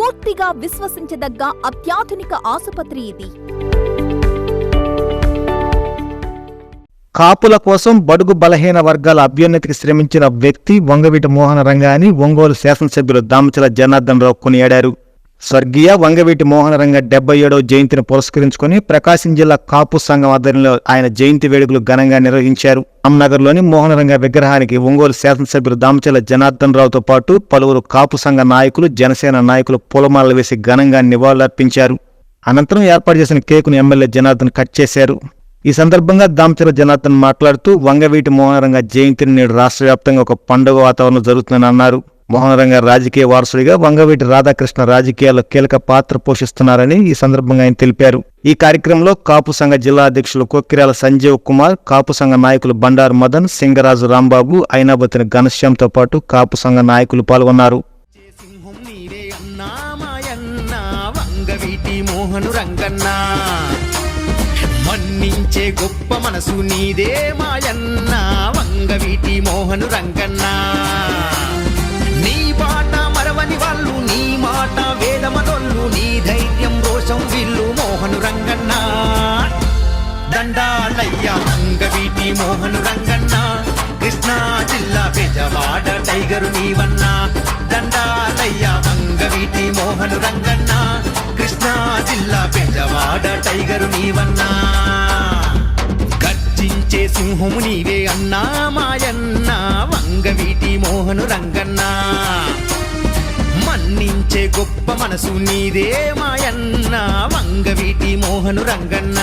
పూర్తిగా విశ్వసించదగ్గ అత్యాధునిక ఆసుపత్రి ఇది. కాపుల కోసం బడుగు బలహీన వర్గాల అభ్యున్నతికి శ్రమించిన వ్యక్తి వంగవీటి మోహన రంగాని ఒంగోలు శాసనసభ్యులు దామచల జనార్దన్ రావు కొనియాడారు. స్వర్గీయ వంగవీటి మోహన రంగ డెబ్బై ఏడవ జయంతిని పురస్కరించుకుని ప్రకాశం జిల్లా కాపు సంఘం ఆధ్వర్యంలో ఆయన జయంతి వేడుకలు ఘనంగా నిర్వహించారు. రామ్నగర్లోని మోహన రంగ విగ్రహానికి ఒంగోలు శాసనసభ్యులు దామచల జనార్దన్ రావుతో పాటు పలువురు కాపు సంఘ నాయకులు జనసేన నాయకులు పూలమాలలు వేసి ఘనంగా నివాళులర్పించారు. అనంతరం ఏర్పాటు చేసిన కేకును ఎమ్మెల్యే జనార్దన్ కట్ చేశారు. ఈ సందర్భంగా దామచల జనార్దన్ మాట్లాడుతూ వంగవీటి మోహనరంగ జయంతిని నేడు రాష్ట్ర వ్యాప్తంగా ఒక పండుగ వాతావరణం జరుగుతుందని అన్నారు. మోహనరంగ రాజకీయ వారసుడిగా వంగవీటి రాధాకృష్ణ రాజకీయాల్లో కీలక పాత్ర పోషిస్తున్నారని ఈ సందర్భంగా ఆయన తెలిపారు. ఈ కార్యక్రమంలో కాపు సంఘ జిల్లా అధ్యక్షులు కొక్కిరాల సంజీవ్ కుమార్ కాపు సంఘ నాయకులు బండారు మదన్ సింగరాజు రాంబాబు ఐనాబతిని ఘనశ్యాంతో పాటు కాపు సంఘ నాయకులు పాల్గొన్నారు. మన్నించే గొప్ప మనసు నీదే మాయన్న వంగవీటి మోహను రంగన్నా మరవని వాళ్ళు నీ మాట వేదమదొల్లు నీ ధైర్యం రోషం విల్లు మోహను రంగన్న. దండాలయ్య అంగవీటి మోహను రంగన్న. కృష్ణా జిల్లా పెజవాడ టైగరు నీవన్నా. దండాలయ్య అంగవీటి మోహను రంగన్న. కృష్ణా జిల్లా పెజవాడ టైగరు నీవన్నా. గర్జించే సింహము నీవే అన్నా మాయన్న. వంగవీటి మోహను రంగన్న. మన్నించే గొప్ప మనసు నీదే మాయన్న వంగవీటి మోహను రంగన్న.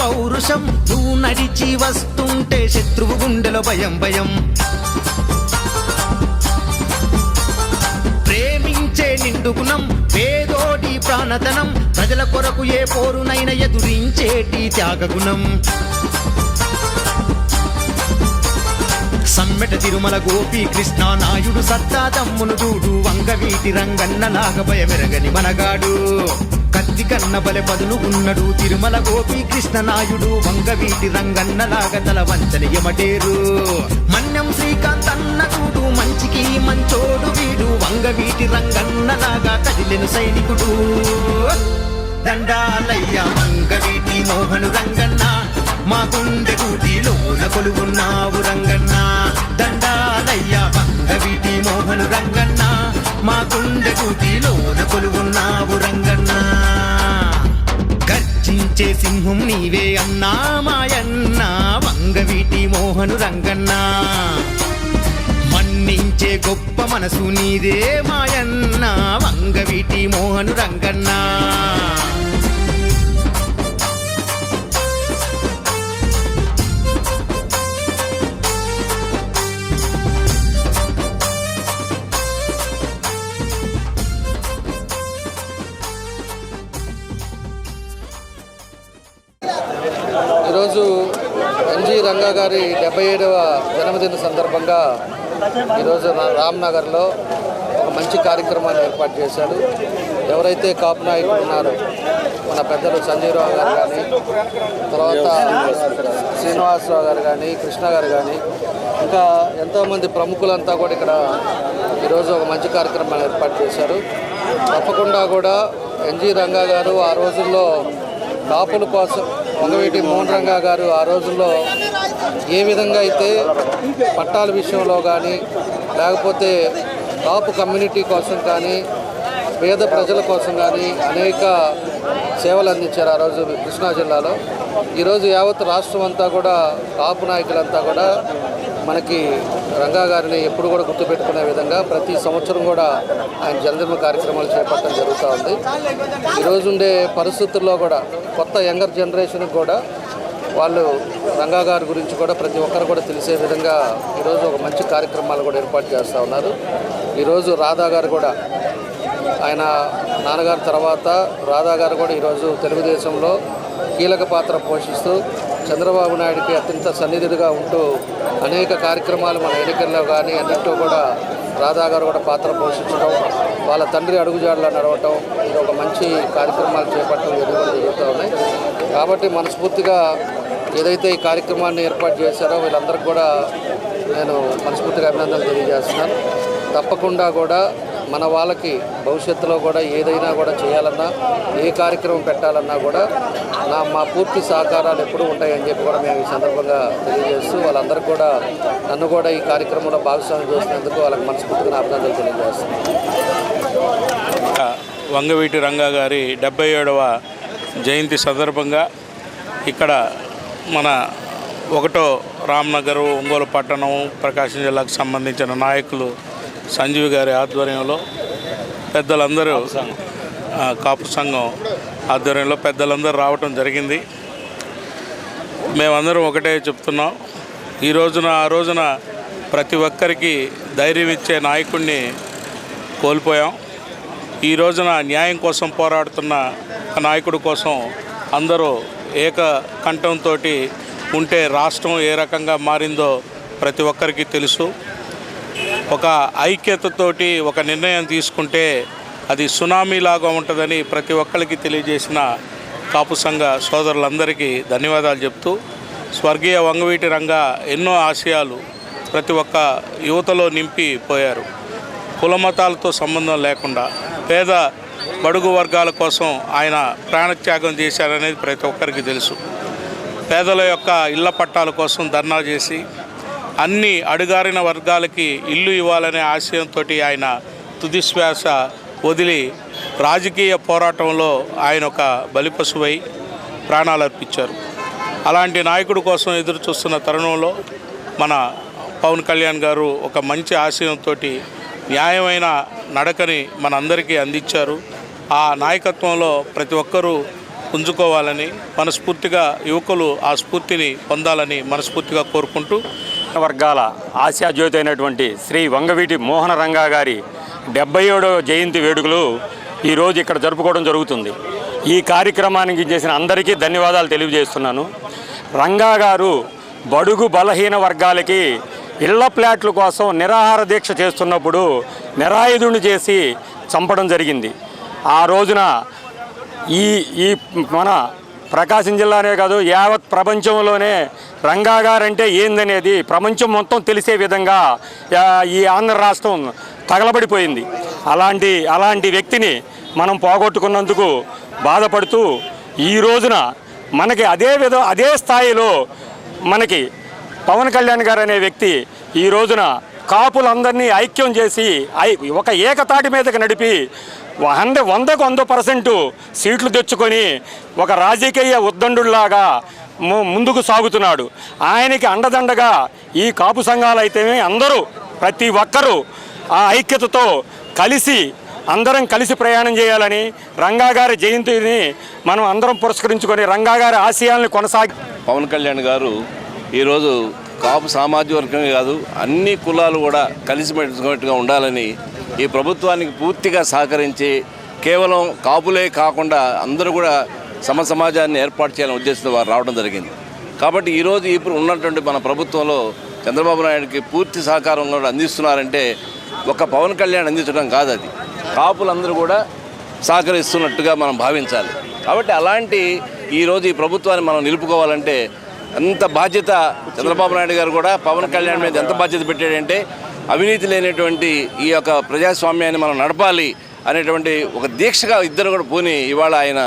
పౌరుషం. నువ్వు నడిచి వస్తుంటే శత్రువు గుండెలో భయం భయం. ప్రేమించే నిండుగుణం పేదోడి ప్రాణతనం. ప్రజల కొరకు ఏ పోరునైన ఎదురించేటి త్యాగగుణం. సమ్మెట తిరుమల గోపి కృష్ణ నాయుడు సత్తా తమ్మును చూడు. వంగవీటి రంగన్న నాగభయమెరగని మనగాడు. నత్తి కన్న బలె పదును ఉన్నడు. తిరుమల గోపి కృష్ణ నాయుడు వంగవీటి రంగన్న లాగ తల వంచని ఎమటేరు మన్యం శ్రీకాంత్ అన్న చూడు మంచికి మంచోడు వీడు. వంగవీటి రంగన్న లాగా కదిలెను సైనికుడు. దండాలయ్య మంగవీటి మోహను రంగన్న. మా గుండె కూటిలోన కొలువున్నావు రంగన్న. దండాలయ్య మంగవీటి మోహను రంగన్న. మా గుండె కూటిలోన కొలువున్నావు రంగన్న. గర్జించే సింహం నీవే అన్నా మాయన్న. వంగవీటి మోహను రంగన్న. మన్నించే గొప్ప మనసు నీదే మాయన్న. వంగవీటి మోహను రంగన్న. ఈరోజు ఎన్జి రంగా గారి డెబ్బై ఏడవ జన్మదిన సందర్భంగా ఈరోజు రామ్నగర్లో ఒక మంచి కార్యక్రమాన్ని ఏర్పాటు చేశారు. ఎవరైతే కాపు నాయకులు ఉన్నారో మన పెద్దలు సంజీవరావు గారు కానీ తర్వాత శ్రీనివాసరావు గారు కానీ కృష్ణ గారు కానీ ఇంకా ఎంతోమంది ప్రముఖులంతా కూడా ఇక్కడ ఈరోజు ఒక మంచి కార్యక్రమాన్ని ఏర్పాటు చేశారు. తప్పకుండా కూడా ఎన్జి రంగా గారు ఆ రోజుల్లో కాపుల కోసం వంగవీటి మోహన్ రంగా గారు ఆ రోజుల్లో ఏ విధంగా అయితే పట్టాల విషయంలో కానీ లేకపోతే కాపు కమ్యూనిటీ కోసం కానీ పేద ప్రజల కోసం కానీ అనేక సేవలు అందించారు ఆ రోజు కృష్ణా జిల్లాలో. ఈరోజు యావత్ రాష్ట్రం అంతా కూడా కాపు నాయకులంతా కూడా మనకి రంగా గారిని ఎప్పుడు కూడా గుర్తుపెట్టుకునే విధంగా ప్రతి సంవత్సరం కూడా ఆయన జన్మదిన కార్యక్రమాలు చేపట్టడం జరుగుతూ ఉంది. ఈరోజు ఉండే పరిస్థితుల్లో కూడా కొత్త యంగర్ జనరేషన్కి కూడా వాళ్ళు రంగా గారి గురించి కూడా ప్రతి ఒక్కరు కూడా తెలిసే విధంగా ఈరోజు ఒక మంచి కార్యక్రమాలు కూడా ఏర్పాటు చేస్తూ ఉన్నారు. ఈరోజు రాధా గారు కూడా ఆయన నాన్నగారి తర్వాత రాధా గారు కూడా ఈరోజు తెలుగుదేశంలో కీలక పాత్ర పోషిస్తూ చంద్రబాబు నాయుడికి అత్యంత సన్నిధుడిగా ఉంటూ అనేక కార్యక్రమాలు మన ఎన్నికల్లో కానీ అన్నింటిలో కూడా రాధా గారు కూడా పాత్ర పోషించడం వాళ్ళ తండ్రి అడుగుజాడలో నడవటం ఇది ఒక మంచి కార్యక్రమాలు చేపట్టడం ఎదుగుదల జరుగుతూ ఉన్నాయి. కాబట్టి మనస్ఫూర్తిగా ఏదైతే ఈ కార్యక్రమాన్ని ఏర్పాటు చేశారో వీళ్ళందరికీ కూడా నేను మనస్ఫూర్తిగా అభినందనలు తెలియజేస్తున్నాను. తప్పకుండా కూడా మన వాళ్ళకి భవిష్యత్తులో కూడా ఏదైనా కూడా చేయాలన్నా ఏ కార్యక్రమం పెట్టాలన్నా కూడా నా మా పూర్తి సహకారాలు ఎప్పుడూ ఉంటాయని చెప్పి కూడా మేము ఈ సందర్భంగా తెలియజేస్తూ వాళ్ళందరూ కూడా నన్ను కూడా ఈ కార్యక్రమంలో భాగస్వామ్యం చేసినందుకు వాళ్ళకి మనస్ఫూర్తిగా అభినందనలు తెలియజేస్తున్నాను. వంగవీటి రంగా గారి డెబ్బై ఏడవ జయంతి సందర్భంగా ఇక్కడ మన ఒకటో రామ్నగర్ ఒంగోలు పట్టణం ప్రకాశం జిల్లాకు సంబంధించిన నాయకులు సంజీవ్ గారి ఆధ్వర్యంలో పెద్దలందరూ కాపు సంఘం ఆధ్వర్యంలో పెద్దలందరూ రావటం జరిగింది. మేమందరం ఒకటే చెప్తున్నాం. ఈ రోజున ఆ రోజున ప్రతి ఒక్కరికి ధైర్యం ఇచ్చే నాయకుడిని కోల్పోయాం. ఈ రోజున న్యాయం కోసం పోరాడుతున్న నాయకుడి కోసం అందరూ ఏక కంఠంతో ఉంటే రాష్ట్రం ఏ రకంగా మారిందో ప్రతి ఒక్కరికి తెలుసు. ఒక ఐక్యతతోటి ఒక నిర్ణయం తీసుకుంటే అది సునామీలాగా ఉంటుందని ప్రతి ఒక్కరికి తెలియజేసిన కాపు సంఘ సోదరులందరికీ ధన్యవాదాలు చెప్తూ స్వర్గీయ వంగవీటి రంగ ఎన్నో ఆశయాలు ప్రతి ఒక్క యువతలో నింపి పోయారు. కులమతాలతో సంబంధం లేకుండా పేద బడుగు వర్గాల కోసం ఆయన ప్రాణత్యాగం చేశారనేది ప్రతి ఒక్కరికి తెలుసు. పేదల యొక్క ఇళ్ళ పట్టాల కోసం ధర్నా చేసి అన్ని అడుగారిన వర్గాలకి ఇల్లు ఇవ్వాలనే ఆశయంతో ఆయన తుదిశ్వాస వదిలి రాజకీయ పోరాటంలో ఆయన ఒక బలిపశువై ప్రాణాలు అర్పించారు అలాంటి నాయకుడి కోసం ఎదురు చూస్తున్న తరుణంలో మన పవన్ కళ్యాణ్ గారు ఒక మంచి ఆశయంతో న్యాయమైన నడకని మనందరికీ అందించారు. ఆ నాయకత్వంలో ప్రతి ఒక్కరూ పుంజుకోవాలని మనస్ఫూర్తిగా యువకులు ఆ స్ఫూర్తిని పొందాలని మనస్ఫూర్తిగా కోరుకుంటూ వర్గాల ఆశాజ్యోతి అయినటువంటి శ్రీ వంగవీటి మోహన రంగా గారి డెబ్బై ఏడవ జయంతి వేడుకలు ఈరోజు ఇక్కడ జరుపుకోవడం జరుగుతుంది. ఈ కార్యక్రమానికి చేసిన అందరికీ ధన్యవాదాలు తెలియజేస్తున్నాను. రంగా గారు బడుగు బలహీన వర్గాలకి ఇళ్ళ ప్లాట్ల కోసం నిరాహార దీక్ష చేస్తున్నప్పుడు నిరాయుధుని చేసి చంపడం జరిగింది. ఆ రోజున ఈ ఈ మన ప్రకాశం జిల్లానే కాదు యావత్ ప్రపంచంలోనే రంగా గారంటే ఏందనేది ప్రపంచం మొత్తం తెలిసే విధంగా ఈ ఆంధ్ర రాష్ట్రం తగలబడిపోయింది. అలాంటి అలాంటి వ్యక్తిని మనం పోగొట్టుకున్నందుకు బాధపడుతూ ఈ రోజున మనకి అదే విధ అదే స్థాయిలో మనకి పవన్ కళ్యాణ్ గారు అనే వ్యక్తి ఈ రోజున కాపులందరినీ ఐక్యం చేసి ఐ- ఒక ఏకతాటి మీదకి నడిపి వంద వందకు వంద పర్సెంట్ సీట్లు తెచ్చుకొని ఒక రాజకీయ ఉద్దండులాగా ము- ముందుకు సాగుతున్నాడు. ఆయనకి అండదండగా ఈ కాపు సంఘాలు అయితేనే అందరూ ప్రతి ఒక్కరూ ఆ ఐక్యతతో కలిసి అందరం కలిసి ప్రయాణం చేయాలని రంగా గారి జయంతిని మనం అందరం పురస్కరించుకొని రంగా గారి ఆశయాల్ని కొనసాగి పవన్ కళ్యాణ్ గారు ఈరోజు కాపు సామాజిక వర్గమే కాదు అన్ని కులాలు కూడా కలిసిమెలిసినట్టుగా ఉండాలని ఈ ప్రభుత్వానికి పూర్తిగా సహకరించి కేవలం కాపులే కాకుండా అందరూ కూడా సమ సమాజాన్ని ఏర్పాటు చేయాలని ఉద్దేశంతో వారు రావడం జరిగింది. కాబట్టి ఈరోజు ఇప్పుడు ఉన్నటువంటి మన ప్రభుత్వంలో చంద్రబాబు నాయుడికి పూర్తి సహకారం కూడా అందిస్తున్నారంటే ఒక పవన్ కళ్యాణ్ అందించడం కాదు అది. కాపులందరూ కూడా సహకరిస్తున్నట్టుగా మనం భావించాలి. కాబట్టి అలాంటి ఈరోజు ఈ ప్రభుత్వాన్ని మనం నిలుపుకోవాలంటే అంత బాధ్యత చంద్రబాబు నాయుడు గారు కూడా పవన్ కళ్యాణ్ మీద ఎంత బాధ్యత పెట్టాడంటే అవినీతి లేనటువంటి ఈ యొక్క ప్రజాస్వామ్యాన్ని మనం నడపాలి అనేటువంటి ఒక దీక్షగా ఇద్దరు కూడా పూని ఇవాళ ఆయన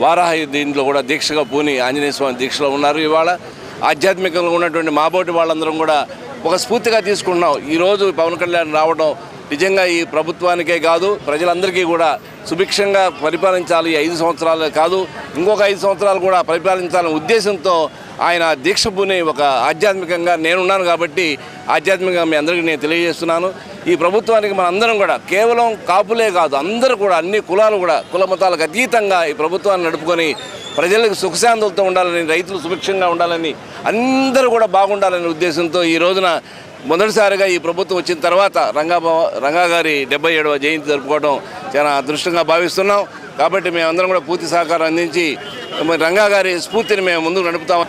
వారాహ దీంట్లో కూడా దీక్షగా పూని ఆంజనేయ స్వామి దీక్షలో ఉన్నారు ఇవాళ. ఆధ్యాత్మికంగా ఉన్నటువంటి మాబోటి వాళ్ళందరం కూడా ఒక స్ఫూర్తిగా తీసుకుంటున్నాం. ఈరోజు పవన్ కళ్యాణ్ రావడం నిజంగా ఈ ప్రభుత్వానికే కాదు ప్రజలందరికీ కూడా సుభిక్షంగా పరిపాలించాలి ఐదు సంవత్సరాలు కాదు ఇంకొక ఐదు సంవత్సరాలు కూడా పరిపాలించాలనే ఉద్దేశంతో ఆయన దీక్షపుని ఒక ఆధ్యాత్మికంగా నేనున్నాను కాబట్టి ఆధ్యాత్మికంగా మీ అందరికీ నేను తెలియజేస్తున్నాను. ఈ ప్రభుత్వానికి మన అందరం కూడా కేవలం కాపులే కాదు అందరూ కూడా అన్ని కులాలు కూడా కుల మతాలకు అతీతంగా ఈ ప్రభుత్వాన్ని నడుపుకొని ప్రజలకు సుఖశాంతులతో ఉండాలని రైతులు సుభిక్షంగా ఉండాలని అందరూ కూడా బాగుండాలనే ఉద్దేశంతో ఈ రోజున మొదటిసారిగా ఈ ప్రభుత్వం వచ్చిన తర్వాత రంగా రంగా గారి డెబ్బై ఏడవ జయంతి జరుపుకోవడం చాలా అదృష్టంగా భావిస్తున్నాం. కాబట్టి మేమందరం కూడా పూర్తి సహకారం అందించి మరి రంగా గారి స్ఫూర్తిని మేము ముందుకు నడుపుతాం.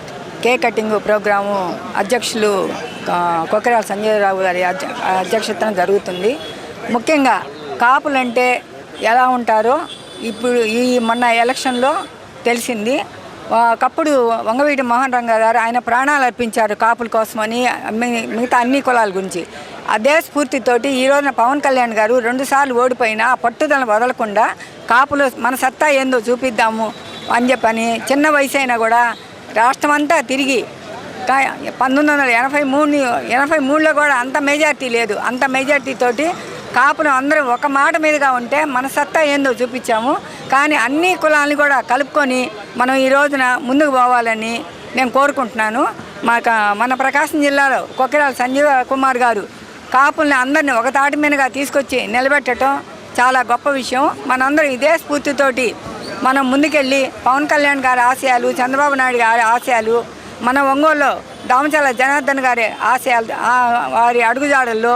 కేక్ కటింగ్ ప్రోగ్రాము అధ్యక్షులు ఆ, కొకరాల సంజయరావు గారి అధ్య- అధ్యక్షతన జరుగుతుంది. ముఖ్యంగా కాపులంటే ఎలా ఉంటారో ఇప్పుడు ఈ మొన్న ఎలక్షన్లో తెలిసింది. ఒకప్పుడు వంగవీటి మోహన్ రంగా గారు ఆయన ప్రాణాలు అర్పించారు కాపుల కోసమని మిగతా అన్ని కులాల గురించి. అదే స్ఫూర్తితోటి ఈ రోజున పవన్ కళ్యాణ్ గారు రెండుసార్లు ఓడిపోయినా ఆ పట్టుదలను వదలకుండా కాపులు మన సత్తా ఏందో చూపిద్దాము అని చెప్పని చిన్న వయసు అయినా కూడా రాష్ట్రం అంతా తిరిగి పంతొమ్మిది వందల ఎనభై మూడు ఎనభై మూడులో కూడా అంత మెజార్టీ లేదు. అంత మెజార్టీ తోటి కాపును అందరం ఒక మాట మీదుగా ఉంటే మన సత్తా ఏందో చూపించాము. కానీ అన్ని కులాలని కూడా కలుపుకొని మనం ఈ రోజున ముందుకు పోవాలని నేను కోరుకుంటున్నాను. మా మన ప్రకాశం జిల్లాలో కొక్కిరాల సంజీవ కుమార్ గారు కాపుల్ని అందరినీ ఒక తాటి మీదగా తీసుకొచ్చి నిలబెట్టడం చాలా గొప్ప విషయం. మనందరం ఇదే స్ఫూర్తితోటి మనం ముందుకెళ్ళి పవన్ కళ్యాణ్ గారి ఆశయాలు చంద్రబాబు నాయుడు గారి ఆశయాలు మన ఒంగోలులో దామచల జనార్దన్ గారి ఆశయాలు వారి అడుగుజాడల్లో